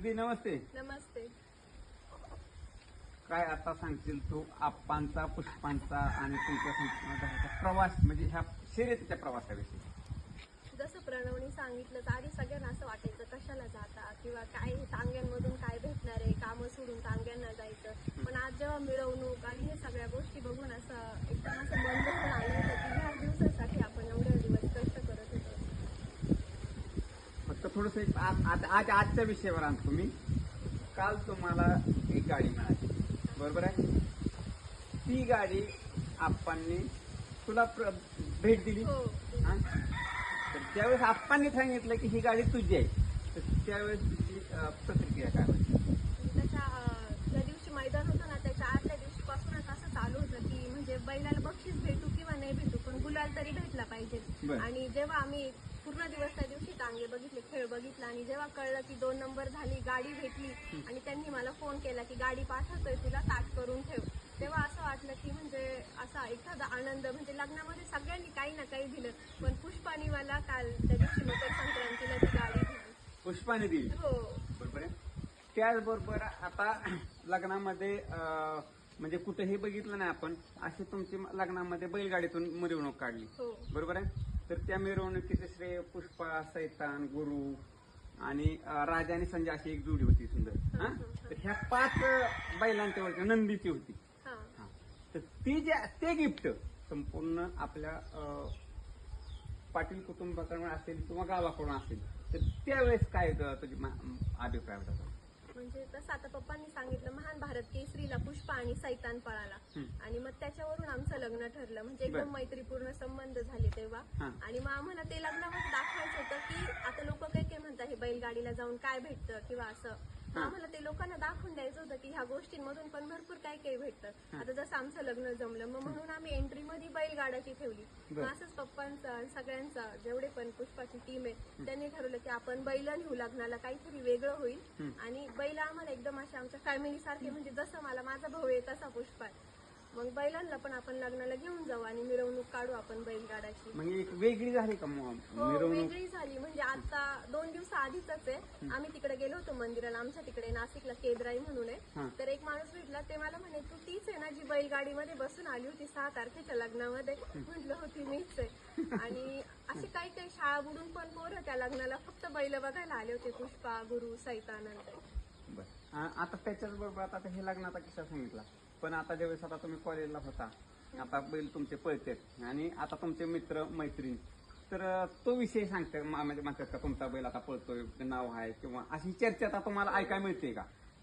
दीदी नमस्ते. नमस्ते. काय आता सांगशील तू आप्पांचा पुष्पांचा आणि तुमच्या संस्कृतीचा प्रवास म्हणजे ह्या शर्यतीच्या प्रवासाविषयी. जसं प्रणवनी सांगितलं तर आधी सगळ्यांना असं वाटायचं कशाला जाता किंवा काय तांग्यांमधून काय भेटणार आहे कामं सोडून तांग्यांना जायचं. पण आज जेव्हा मिरवणूक आणि हे सगळ्या गोष्टी बघून असं एकदम असं मन दुखून आलं होतं की ह्या दिवसासाठी आपण एवढे दिवस कष्ट करत होतो थोडस आज आज आजच्या विषयावर आणतो मी. काल तुम्हाला एक गाडी मिळाली. बरोबर आहे? ती गाडी आप्पांनी तुला प्र- भेट दिली. हो? तर त्यावेळेस आप्पांनी सांगितलं की ही गाडी तुझी आहे. तर त्यावेळेस तुझी प्रतिक्रिया काय होती? म्हणजे त्याच्या ज्या दिवशी मैदान होतं ना त्याच्या आदल्या दिवशीपासूनच असं चालू होतं की म्हणजे बैलाला बक्षीस भेटू किंवा नाही भेटू पण गुलाल तरी भेटला पाहिजे. आणि जेव्हा आम्ही पूर्ण दिवस त्या दिवशी टांगे बघितले खेळ बघितला आणि जेव्हा कळलं की दोन नंबर झाली गाडी भेटली आणि त्यांनी मला फोन केला की गाडी पाठवतोय तुला ताट करून ठेव. तेव्हा असं वाटलं की म्हणजे असा एखादा आनंद म्हणजे लग्नामध्ये सगळ्यांनी काही ना काही दिलं पण पुष्पानी मला काल त्या दिवशी मकर संक्रांतीला ती गाडी दिली. पुष्पाने दिली? हो. बरोबर आहे. त्याचबरोबर आता लग्नामध्ये अं, म्हणजे कुठेही बघितलं नाही आपण अशी तुमची लग्नामध्ये बैलगाडीतून मिरवणूक काढली. हो. बरोबर आहे? तर त्या मिरवणुकीचे श्रेय पुष्पा सैतान गुरु आणि राजा आणि संजय अशी एक जोडी होती सुंदर. हा तर ह्या पाच बैलांच्या वरती नंदीची होती. हा. तर ती जे ते गिफ्ट संपूर्ण आपल्या पाटील कुटुंबाकडून असेल किंवा गावाकडून असेल तर त्यावेळेस काय तुझी अभिप्राय होता? म्हणजे तसं आता पप्पांनी सांगितलं महान भारत केसरीला पुष्पा आणि सैतान पळाला. आणि मग त्याच्यावरून आमचं लग्न ठरलं म्हणजे एकदम बरं. मैत्रीपूर्ण संबंध झाले तेव्हा हां. आणि मग आम्हाला ते लग्नामध्ये दाखवायचं होतं की आता लोक काय काय म्हणतात हे बैलगाडीला जाऊन काय भेटतं किंवा असं. आम्हाला ते लोकांना दाखवून द्यायचं होतं की ह्या गोष्टींमधून पण भरपूर काही काही भेटतं. आता जसं आमचं लग्न जमलं मग म्हणून आम्ही एंट्री मध्ये बैलगाड्याची ठेवली. मग असंच पप्पांचं आणि सगळ्यांचं जेवढे पण पुष्पाची टीम आहे त्यांनी ठरवलं की आपण बैल नेऊ लग्नाला काहीतरी वेगळं होईल. आणि बैल आम्हाला एकदम असे आमच्या फॅमिली सारखे म्हणजे जसं मला माझा भाऊ आहे तसा पुष्पा आहे. मग बैलांना पण आपण लग्नाला घेऊन जाऊ आणि मिरवणूक काढू आपण बैलगाड्याची म्हणजे एक वेगळी झाली का मग? हो मिरवणूक? वेगळी झाली. म्हणजे आता दोन दिवस आधीच आहे. आम्ही तिकडे गेलो होतो मंदिराला. आमच्या तिकडे नाशिकला केदराई म्हणून हा. आहे तर एक माणूस भेटला. ते मला म्हणे तू तीच आहे ना जी बैलगाडीमध्ये बसून आली होती सहा तारखेच्या लग्नामध्ये? म्हटलं होती मीच आहे. आणि असे काही काही शाळा बुडून पण पोरं त्या लग्नाला फक्त बैल बघायला आले होते. पुष्पा गुरु सैतानंद बरं. आ- आता त्याच्याच बरोबर आता हे लग्नाचा किस्सा सांगितला? पण आता ज्यावेळेस आता तुम्ही कॉलेजला होता आता बैल तुमचे पळते आणि आता तुमचे मित्र मैत्रीण तर तो विषय सांगते मा- म्हणजे म्हणतात का तुमचा बैल आता पळतोय नाव आहे किंवा अशी चर्चा आता तुम्हाला ऐकायला मिळते का?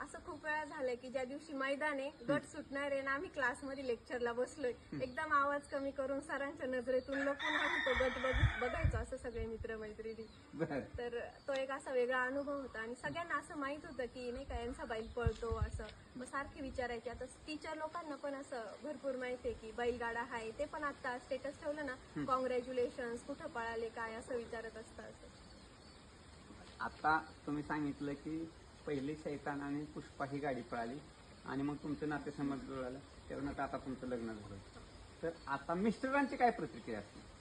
असं खूप वेळा झालंय की ज्या दिवशी मैदान आहे गट सुटणार आहे ना आम्ही क्लासमध्ये लेक्चरला बसलोय. एकदम आवाज कमी करून सरांच्या नजरेतून लपून आम्ही तो गट बघ- बघायचो असं सगळे मित्र मैत्रिणी बर. तर तो एक असा वेगळा अनुभव होता आणि सगळ्यांना असं माहीत होतं की नाही का यांचा बैल पळतो असं. मग सारखे विचारायचे आता टीचर लोकांना पण असं भरपूर माहिती आहे की बैलगाडा आहे ते पण आता स्टेटस ठेवलं ना. कॉंग्रॅच्युलेशन कुठं पळाले काय असं विचारत असतं असं आता तुम्ही सांगितलं की पहिली शैतान आणि पुष्पा ही गाडी पळाली. आणि मग तुमचं नातेसंबंध जुळालं. तेव्हा आता तुमचं लग्न झालं. तर आता मिस्टरांची काय प्रतिक्रिया असते?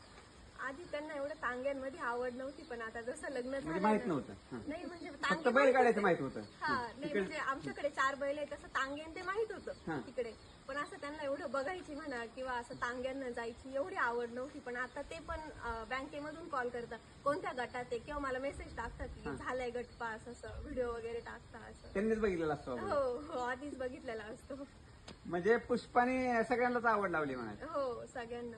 आधी त्यांना एवढं तांग्यांमध्ये आवड नव्हती पण आता जसं लग्न म्हणजे झालं माहीत ना- नव्हतं हं. नाही म्हणजे फक्त तांगे बैलगाड्याचं माहीत होते. हा. नाही तिकडे- म्हणजे आमच्याकडे चार बैल आहे तसं तांग्यान ते माहीत हं. होतं तिकडे पण असं त्यांना एवढं बघायची म्हणा किंवा असं तांग्यांना जायची एवढी आवड नव्हती पण आता ते पण अं, बँकेमधून कॉल करतात कोणत्या गटात आहे किंवा मला मेसेज टाकतात की. झालाय गट पास असं व्हिडिओ वगैरे टाकतात असं त्यांनीच बघितलेला असतो आपण. हो हो आधीच बघितलेला असतो म्हणजे पुष्पाने सगळ्यांनाच आवड लावली म्हणायची हो सगळ्यांना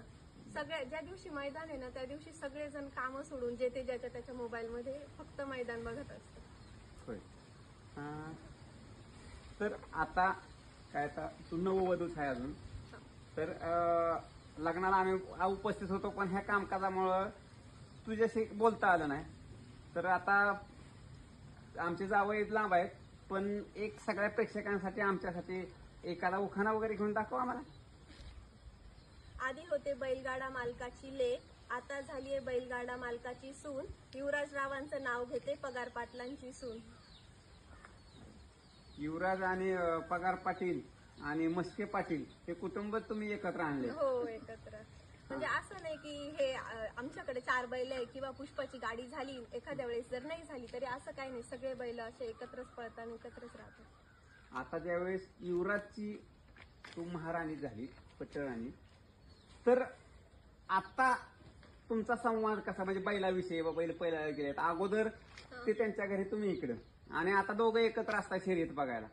सगळ्या ज्या दिवशी मैदान आहे ना त्या दिवशी सगळेजण कामं सोडून जे ते ज्याच्या त्याच्या मोबाईलमध्ये फक्त मैदान बघत असतात. होय. अं, तर आता काय आता तू नववधूच आहे अजून. तर अं, लग्नाला आम्ही उपस्थित होतो पण ह्या कामकाजामुळं तुझ्याशी बोलता आलं नाही. तर आता आमचे जावं लांब आहेत पण एक सगळ्या प्रेक्षकांसाठी आमच्यासाठी एखादा उखाणा वगैरे घेऊन दाखव आम्हाला. आधी होते बैलगाडा मालकाची लेख आता झालीये बैलगाडा मालकाची सून. युवराज रावांचं नाव घेते पगार पाटलांची सून. युवराज आणि अं, पगार पाटील आणि मस्के पाटील हे कुटुंब तुम्ही एकत्र आणले. हो एकत्र. म्हणजे असं नाही की हे अं, आमच्याकडे चार बैल आहे किंवा पुष्पाची गाडी झाली एखाद्या वेळेस जर नाही झाली तरी असं काही नाही. सगळे बैल असे एकत्रच पळतात आणि एकत्रच राहतात. आता ज्यावेळेस युवराजची तू महाराणी झाली पटराणी तर आता तुमचा संवाद कसा? म्हणजे बैलाविषयी बा बैल पहिला गेले अगोदर ते त्यांच्या घरी तुम्ही इकडं. आणि आता दोघं एकत्र असता शर्यत बघायला.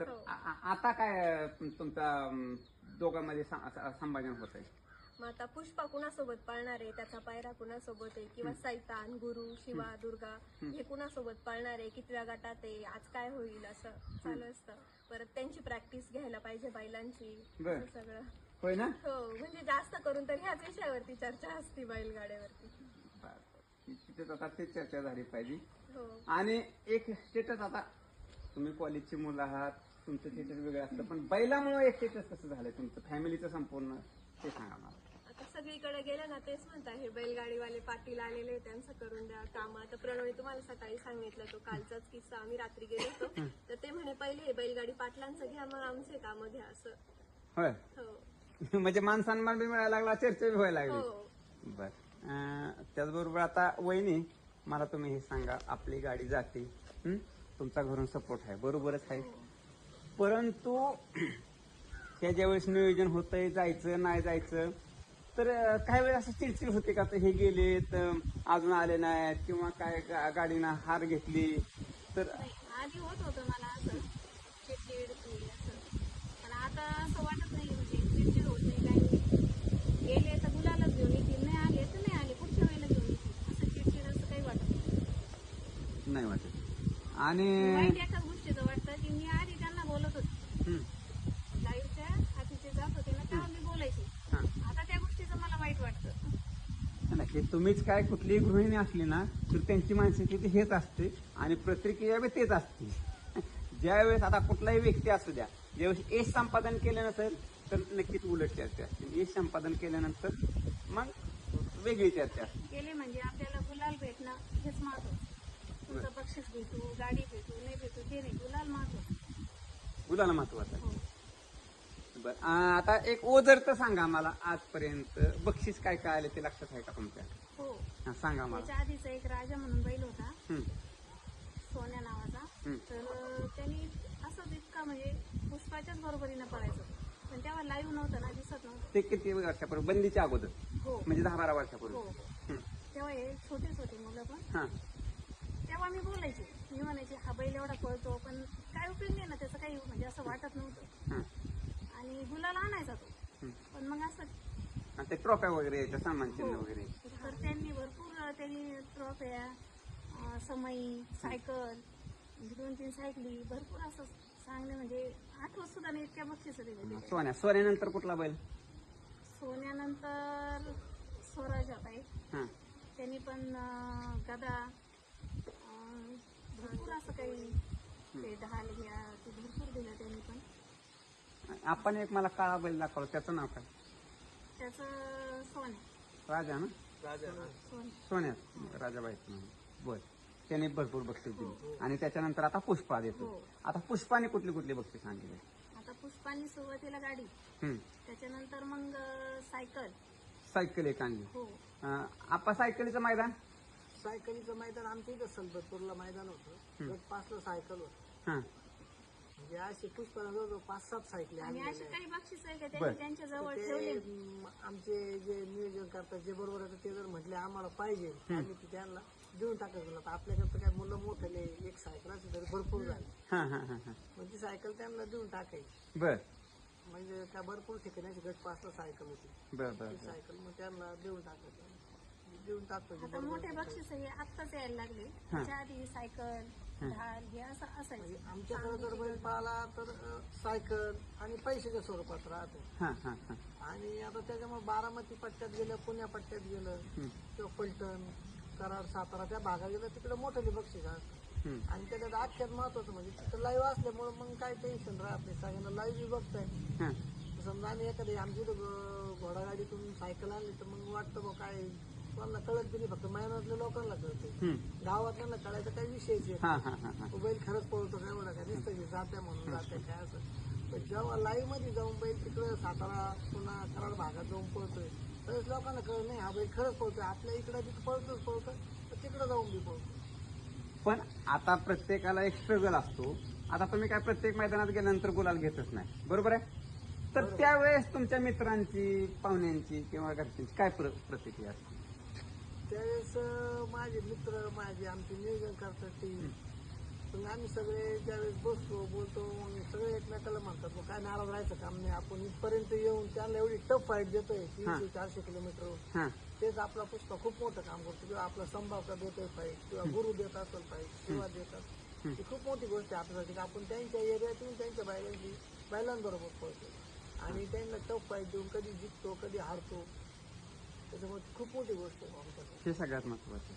तर हो. आ- आ- आता काय तुमचा अं, दोघांमध्ये सा- सा- संभाषण होत आहे मग आता पुष्पा कुणासोबत पळणार आहे? त्याचा पायरा कुणासोबत आहे? किंवा सैतान गुरु शिवा दुर्गा हे कुणासोबत पळणार आहे? कितव्या गटात आहे? आज काय होईल? असं चालू असतं. परत त्यांची प्रॅक्टिस घ्यायला पाहिजे बैलांची. बर. असं सगळं. होय ना? हो म्हणजे जास्त करून तर ह्याच विषयावरती चर्चा असते बैलगाड्यावरती. तिथेच आता ते चर्चा झाली पाहिजे. हो. आणि एक स्टेटस आता तुम्ही कॉलेजची मुलं आहात तुमचं स्टेटस वेगळं असतं पण बैलामुळे एक स्टेटस कसं झालंय तुमचं? फॅमिलीचं संपूर्ण ते सांगा मला. आता सगळीकडे गेलं ना तेच म्हणता हे बैलगाडीवाले पाटील आलेले त्यांचं करून द्या काम. आता प्रणवी तुम्हाला सकाळी सांगितलं तो कालचाच किस्सा आम्ही रात्री गेलो होतो. तर ते म्हणे पहिले हे बैलगाडी पाटलांचं घ्या मग आमचे काम घ्या असं. होय. हो. म्हणजे मान सन्मान बी मिळायला लागला चर्चा बी व्हायला लागली. हो. बर. अं, त्याचबरोबर आता वहिनी मला तुम्ही हे सांगा आपली गाडी जाते हं? तुमचा घरून सपोर्ट आहे. बरोबरच आहे. परंतु त्या ज्यावेळेस नियोजन होतंय जायचं नाही जायचं तर अं, काही वेळेस असं चिडचिड होते का? तर हे गेले तर अजून आले नाहीत किंवा काय गा- गाडीनं हार घेतली तर नाही, आधी होत होतं मला असं चिडचिड हे असं पण आता असं वाटत नाही म्हणजे चिडचिड होत नाही काही नाही गेले तर गुलालाच घेऊन येतील नाही आले तर नाही आले पुढच्या वेळेला घेऊन येतील असं चिडचिड असं काही वाटत नाही वाटत. आणि वाईट एकाच गोष्टीचं वाटतं की मी आधी त्यांना बोलत होते. हं, लाईव्हच्या आधीचे जात होते ना तेव्हा मी बोलायचे. हां. आता त्या गोष्टीचं मला वाईट वाटतं. नाही, तुम्हीच काय कुठलीही गृहिणी असली ना तर त्यांची मानसिकता हेच असते आणि प्रतिक्रिया बी तेच असते. ज्यावेळेस आता कुठलाही व्यक्ती असू द्या ज्यावेळेस यश संपादन केलं नसेल तर नक्कीच उलट चर्चा असते. यश संपादन केल्यानंतर मग वेगळी चर्चा असते. गेले म्हणजे आपल्याला गुलाल भेटणं हेच महत्त्व तुमचं बक्षीस भेटू गाडी भेटू नाही भेटू ते नाही गुलाल महत्त्व मुलाला महत्वाचं हो. आहे बरं आता एक ओझरचं सांगा मला आजपर्यंत. बक्षीस काय काय आले ते लक्षात आहे का तुमच्या? हो. हा, सांगा मला. त्याच्या आधीचा एक राजा म्हणून बैल होता. सोन्या नावाचा. हं. तर त्यांनी असं इतका म्हणजे पुष्पाच्याच बरोबरीनं पळायचं. पण तेव्हा लाईव्ह नव्हतं ना दिसत नव्हतं. ते किती वर्षापूर्वी? बंदीच्या अगोदर. हो. म्हणजे दहा बारा वर्षापूर्वी. हो. तेव्हा हे छोटेच होते मुलं पण. हां. तेव्हा मी बोलायचे. मी म्हणायचे हा बैल एवढा पळतो पण काय उपयोग नाही ना त्याचं काही म्हणजे असं वाटत नव्हतं. आणि गुलाला आणायचा तो. पण मग असं आणि ते ट्रॉफ्या वगैरे सामान चिन्ह हो. वगैरे. तर त्यांनी भरपूर त्यांनी ट्रॉफ्या अं, समई सायकल म्हणजे दोन तीन सायकली भरपूर असं चांगले म्हणजे आठवत सुद्धा नाही इतक्या बक्षीस दिले. सोन्या सोन्यानंतर कुठला बैल? सोन्यानंतर स्वराज होता एक. हा. त्यांनी पण अं, गदा भरपूर असं काही ते घ्या ते भरपूर दिलं त्यांनी पण. आपण एक मला काळा बैल दाखवला त्याचं नाव काय? त्याचं सोन्या. राजा ना? सोन्या. सोन्या. राजाबाईचं नाव बर. त्याने भरपूर बक्षीस दिली. आणि त्याच्यानंतर आता पुष्पा देतो. हो. आता पुष्पाने कुठली कुठली बक्षीस आणली? आता पुष्पानी सुरुवातीला गाडी. त्याच्यानंतर मग अं, सायकल. सायकल एक आणली. हो. अं, आपा सायकलीचं मैदान? सायकलीचं मैदान आमच्या इथं सलबतपूरला मैदान होतं. गट पाचला सायकल होतं. हा. म्हणजे असे पुष्पाला जवळजवळ पाच सात सायकली आणि आणलेल्या असे आहेत. काही बक्षीस आहे का बरं. त्यांनी त्यांच्या जवळ ते ठेवले? म, आमचे जे नियोजन करतात जे बरोबर आहे ते जर म्हटले आम्हाला पाहिजे आम्ही ते त्यांना देऊन टाकायचं आता आपल्याकडे काय मुलं मोठे एक सायकल असेल तरी भरपूर झाली. हा हा हा हा. मग ती सायकल त्यांना देऊन टाकायची. बर. म्हणजे त्या भरपूर ठिकाणी अशी गट पाचला सायकल होती. बर बर ती बर. सायकल मग त्यांना देऊन टाकायचं. देऊन टाकतो आता मोठे बक्षीस हे आत्ताच यायला लागले. त्याच्या आधी सायकल ढाल हे असं म्हणजे असायचं आमच्याकडे जर बैल पाहिला तर अ, सायकल आणि पैशाच्या स्वरूपात राहते. हा हा हा. आणि आता त्याच्यामुळे बारामती पट्ट्यात गेलं पुण्या पट्ट्यात गेलं किंवा फलटण कराड सातारा त्या भागात गेलं तिकडे मोठे बक्षीस असतं हम्म. आणि त्याच्यात आख्यात महत्वाचं म्हणजे तिथं लाईव्ह असल्यामुळे मग काय टेन्शन राहत नाही. सगळ्यांना लाईव्ह बी बघताय. हा. समजा आम्ही एखादी आमची इथं घो- घोडागाडीतून सायकल आणली तर मग वाटतं बघ काय कोणाला कळत बी नाही फक्त महिन्यातल्या लोकांना कळते. गावातल्या कळायचं काही विषयच आहे हा हा हा हा. बैल खरंच पळतो काय म्हणा काय नुसतं की जात्या म्हणून जात्या काय असं. पण जेव्हा लाईव्हमध्ये जाऊन बैल तिकडं सातारा पुन्हा कराड भागात जाऊन पळतोय बरेच लोकांना कळत नाही हा बाई खरंच पळतोय. आपल्या इकडे बी पळतोच पळतोय तर तिकडे जाऊन बी पळतो पण आता प्रत्येकाला एक स्ट्रगल असतो. आता तुम्ही काय प्रत्येक मैदानात गेल्यानंतर गुलाल घेतच नाही. बरोबर आहे? तर त्यावेळेस तुमच्या मित्रांची पाहुण्यांची किंवा घरच्यांची काय प्र- प्रतिक्रिया असते? त्यावेळेस माझे मित्र माझे आमचे नियोजन करतात ते. मग आम्ही सगळे ज्यावेळेस बसतो बोलतो मग सगळे एकमेकाला म्हणतात मग काय नाराज राहायचं काम नाही. आपण इथपर्यंत येऊन त्यांना एवढी टफ फाईट देतोय तीनशे चारशे किलोमीटर तेच आपला पुष्पा खूप मोठं काम करतो. किंवा आपला संभावता देतोय फाईट किंवा गुरु देत असेल फाईट किंवा देतात ही खूप मोठी गोष्ट आहे आपल्यासाठी. की आपण त्यांच्या एरियात येऊन त्यांच्या बैलांची बैलांबरोबर पळतो. आणि त्यांना टफ फाईट देऊन कधी जिंकतो कधी हारतो. त्याच्यामुळे खूप मोठी गोष्ट आहे आमच्यासाठी हे सगळ्यात महत्वाचं